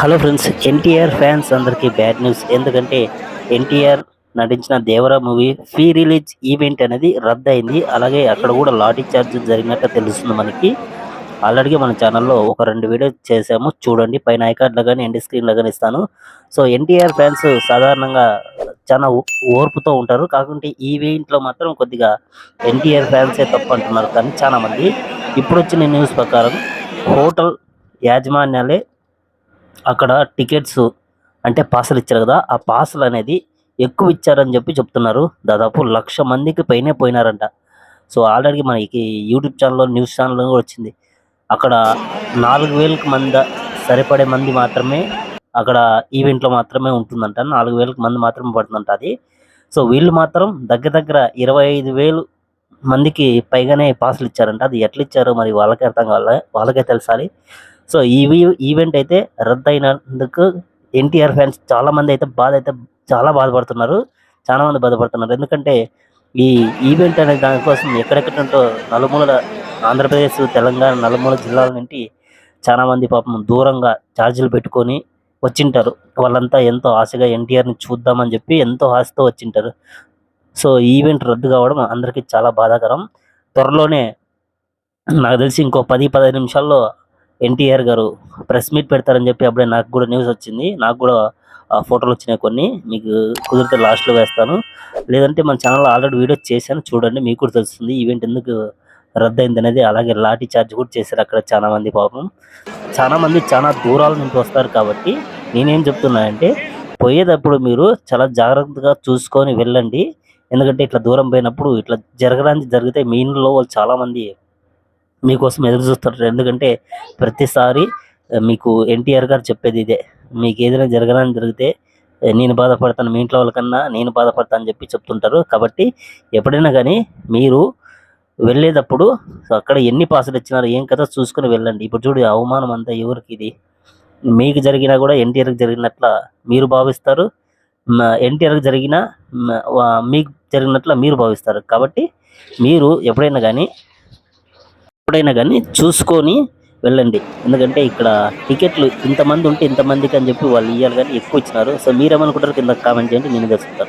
Hello friends NTR fans అందరికీ bad news. ఎందుకంటే NTR నటించిన Devara movie pre release event అనేది రద్దయింది. అలాగే అక్కడ కూడా లాటరీ ఛార్జ్ జరిగినట్టు తెలుస్తుంది మనకి. ఆల్రెడీ మన ఛానల్లో ఒక రెండు వీడియో చేసాము చూడండి పైన ఐకార్డ్లో కానీ ఎండ్ స్క్రీన్లో కానీ ఇస్తాను. సో ఎన్టీఆర్ ఫ్యాన్స్ సాధారణంగా చాలా ఓర్పుతో ఉంటారు. కాకుంటే ఈవెంట్లో మాత్రం కొద్దిగా ఎన్టీఆర్ ఫ్యాన్సే తప్పు అంటున్నారు కానీ చాలామంది. ఇప్పుడు వచ్చిన న్యూస్ ప్రకారం హోటల్ యాజమాన్యాలే అక్కడ టికెట్స్ అంటే పాసులు ఇచ్చారు కదా ఆ పాసులు అనేది ఎక్కువ ఇచ్చారని చెప్పి చెప్తున్నారు. దాదాపు లక్ష మందికి పైనే పోయినారంట. సో ఆల్రెడీ మనకి యూట్యూబ్ ఛానల్లో న్యూస్ ఛానల్లో కూడా వచ్చింది. అక్కడ నాలుగు వేలకు మంది సరిపడే మంది మాత్రమే అక్కడ ఈవెంట్లో మాత్రమే ఉంటుందంట. నాలుగు వేలకు మంది మాత్రమే పడుతుందంట అది. సో వీళ్ళు మాత్రం దగ్గర దగ్గర ఇరవై ఐదు వేలు మందికి పైగానే పాసులు ఇచ్చారంట. అది ఎట్లా ఇచ్చారో మరి వాళ్ళకే అర్థం కావాలి వాళ్ళకే తెలుసాలి. సో ఈ ఈవెంట్ అయితే రద్దయినందుకు ఎన్టీఆర్ ఫ్యాన్స్ చాలా మంది అయితే బాధ అయితే చాలా బాధపడుతున్నారు. చాలా మంది బాధపడుతున్నారు. ఎందుకంటే ఈ ఈవెంట్ అనే దానికోసం ఎక్కడెక్కడ నుంటో నలుమూలల ఆంధ్రప్రదేశ్ తెలంగాణ నలుమూల జిల్లాల నుండి చాలా మంది పాపం దూరంగా ఛార్జీలు పెట్టుకొని వచ్చింటారు. వాళ్ళంతా ఎంతో ఆశగా ఎన్టీఆర్ని చూద్దామని చెప్పి ఎంతో ఆశతో వచ్చింటారు. సో ఈవెంట్ రద్దు కావడం అందరికీ చాలా బాధాకరం. త్వరలోనే నాకు తెలిసి ఇంకో పది పదిహేను నిమిషాల్లో ఎన్టీఆర్ గారు ప్రెస్ మీట్ పెడతారని చెప్పి అప్పుడే నాకు కూడా న్యూస్ వచ్చింది. నాకు కూడా ఆ ఫోటోలు వచ్చినాయి కొన్ని. మీకు కుదిరితే లాస్ట్లో వేస్తాను. లేదంటే మన ఛానల్లో ఆల్రెడీ వీడియో చేశాను. చూడండి మీకు కూడా తెలుస్తుంది. ఈవెంట్ ఎందుకు రద్దయింది అనేది. అలాగే లాఠీ చార్జ్ కూడా చేశారు అక్కడ చాలా మంది పాపం. చాలా మంది చాలా దూరాల నుంచి వస్తారు కాబట్టి నేనేం చెప్తున్నానంటే పోయేటప్పుడు మీరు చాలా జాగ్రత్తగా చూసుకొని వెళ్ళండి. ఎందుకంటే ఇట్లా దూరం పోయినప్పుడు ఇట్లా జరగడానికి జరిగితే మీ ఇంట్లో వాళ్ళు చాలా మంది మీకోసం ఎదురు చూస్తారు ఎందుకంటే ప్రతిసారి మీకు ఎన్టీఆర్ గారు చెప్పేది ఇదే. మీకు ఏదైనా జరగడానికి జరిగితే నేను బాధపడతాను మీ ఇంట్లో వాళ్ళకన్నా నేను బాధపడతాను అని చెప్పి చెప్తుంటారు. కాబట్టి ఎప్పుడైనా కానీ మీరు వెళ్ళేటప్పుడు అక్కడ ఎన్ని పాసులు ఇచ్చినారు ఏం కదా చూసుకుని వెళ్ళండి. ఇప్పుడు చూడు అవమానం అంతా ఎవరికి ఇది? మీకు జరిగినా కూడా ఎన్టీఆర్కి జరిగినట్ల మీరు భావిస్తారు. ఎన్టీఆర్కి జరిగిన మీకు జరిగినట్ల మీరు భావిస్తారు. కాబట్టి మీరు ఎప్పుడైనా కానీ ఎప్పుడైనా కానీ చూసుకొని వెళ్ళండి. ఎందుకంటే ఇక్కడ టికెట్లు ఇంతమంది ఉంటే ఇంతమందికి అని చెప్పి వాళ్ళు ఇవ్వాలి కానీ ఎక్కువ ఇచ్చినారు. సో మీరేమనుకుంటారు కింద కామెంట్ చేయండి నేను తెలుసుకుంటాను.